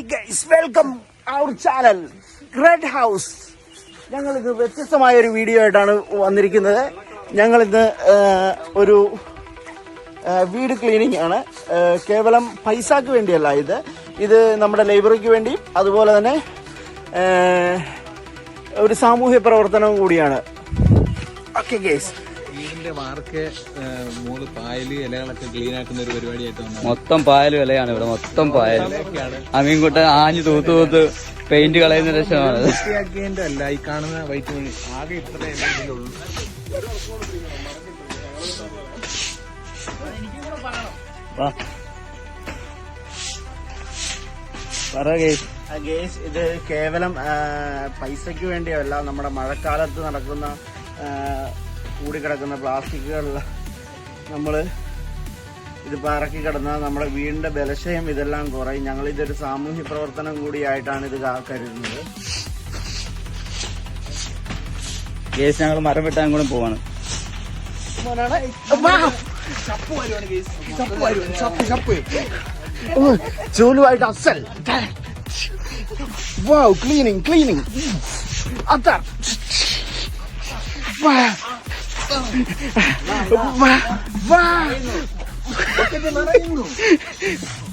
Hi guys welcome our channel red house ഞങ്ങൾ ഇന്ന് വ്യത്യസ്തമായ ഒരു വീഡിയോ ആയിട്ടാണ് വന്നിരിക്കുന്നത്. ഞങ്ങൾ ഇന്ന് ഒരു വീട് ക്ലീനിങ് ആണ്. കേവലം പൈസക്ക് വേണ്ടിയല്ല ഇത്. ഇത് നമ്മുടെ ലൈബ്രറിക്ക് വേണ്ടിയും അതുപോലെ തന്നെ ഒരു സാമൂഹ്യ പ്രവർത്തനവും കൂടിയാണ്. ഓക്കെ ഗൈസ് വീടിന്റെ വാർക്ക് മൂന്ന് പായൽ ഇലകളൊക്കെ ക്ലീൻ ആക്കുന്ന ഒരു പരിപാടിയായിട്ട് മൊത്തം പായൽ ഇലയാണ് ഇവിടെ മൊത്തം പായൽ അമീൻകുട്ടൻ ആഞ്ഞു തൂത്ത് തൂത്ത് പെയിന്റ് കളയുന്ന രക്ഷമാണ് വൃത്തിയാക്കിയതിന്റെ അല്ല ഈ കാണുന്ന വൈറ്റ് മണി ആകെ ഇത്ര ഇതിലുള്ളൂ. ഗേസ്. ഇത് കേവലം പൈസക്ക് പൈസയ്ക്ക് വേണ്ടിയല്ല നമ്മുടെ മഴക്കാലത്ത് നടക്കുന്ന ആ, കൂടിക്കിടക്കുന്ന പ്ലാസ്റ്റിക്കുകളിൽ നമ്മൾ ഇത് പറക്കി കിടന്നാൽ നമ്മുടെ വീടിന്റെ ബലശയം ഇതെല്ലാം കുറയും. ഞങ്ങൾ ഇതൊരു സാമൂഹ്യ പ്രവർത്തനം കൂടിയായിട്ടാണ് ഇത് കരുതുന്നത്. കേസ് ഞങ്ങൾ മരം വെട്ടാൻ കൂടെ പോവാണ്. ചൂലുമായിട്ട് അസൽ. Cleaning cleaning.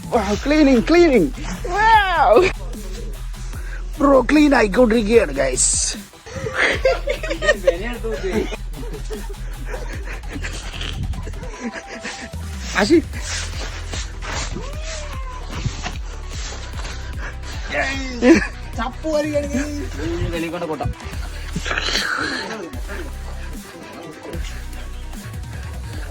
ക്ലീനിങ് അത്തർ ക്ലീനിങ് ക്ലീനിങ് ബ്രോ ക്ലീൻ ആയിക്കൊണ്ടിരിക്കുകയാണ് ഗൈസ് ആശി. വെളിക്കൊണ്ട് കൂട്ടാം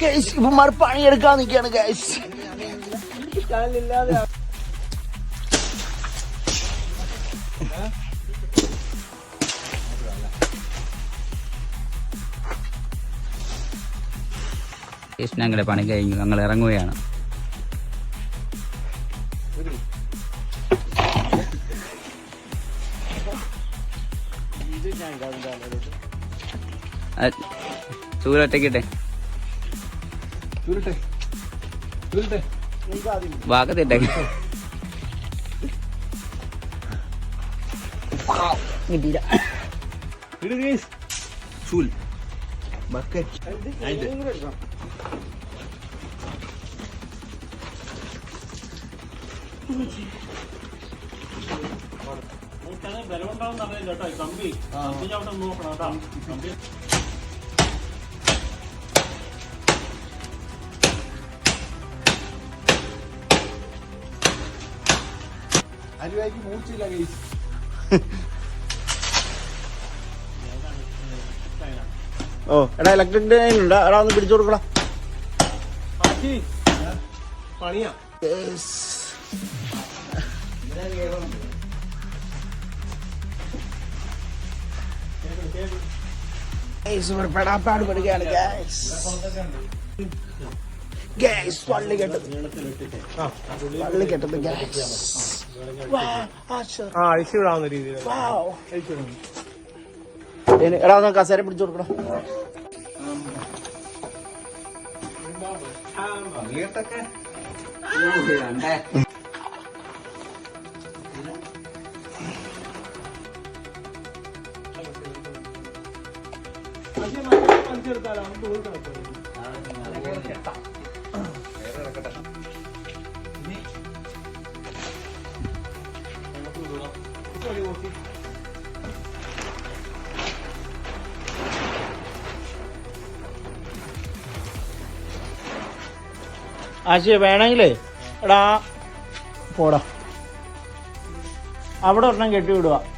ഗൈസ് ഇവന്മാർ പണിയെടുക്കാൻ നിൽക്കുകയാണ് ഗൈസ് കേസ് ഞങ്ങളുടെ പണി കഴിഞ്ഞു. ഞങ്ങൾ ഇറങ്ങുകയാണ്. ചൂരൊറ്റക്കിട്ടെ ചുരുട്ടെ വാക്കത്തിട്ടെ കിട്ടിയില്ല. ചൂൽ. ബക്കറ്റ് അരുവായിക്ക് മൂർച്ചയില്ല ഗൈസ് ഓ എടാ ഇലക്ട്രിക് ലൈൻ ഉണ്ട്. എടാ ഒന്ന് പിടിച്ചു കൊടുക്കടാ. പണിയാ. പെടാപ്പാട് പെടുകയാണ് ഗ്യാസ് ഗ്യാസ് പള്ളി കെട്ടത് പള്ളി കെട്ടത് ഗ്യാസ് ആ അഴിച്ചുവിടാവുന്ന രീതിയിൽ എടാ ഒന്ന് കസേര പിടിച്ചു കൊടുക്കണം കളി ആശയ വേണമെങ്കിലേ. എടാ. പോടാ. അവിടെ ഒരെണ്ണം കെട്ടിവിടുക.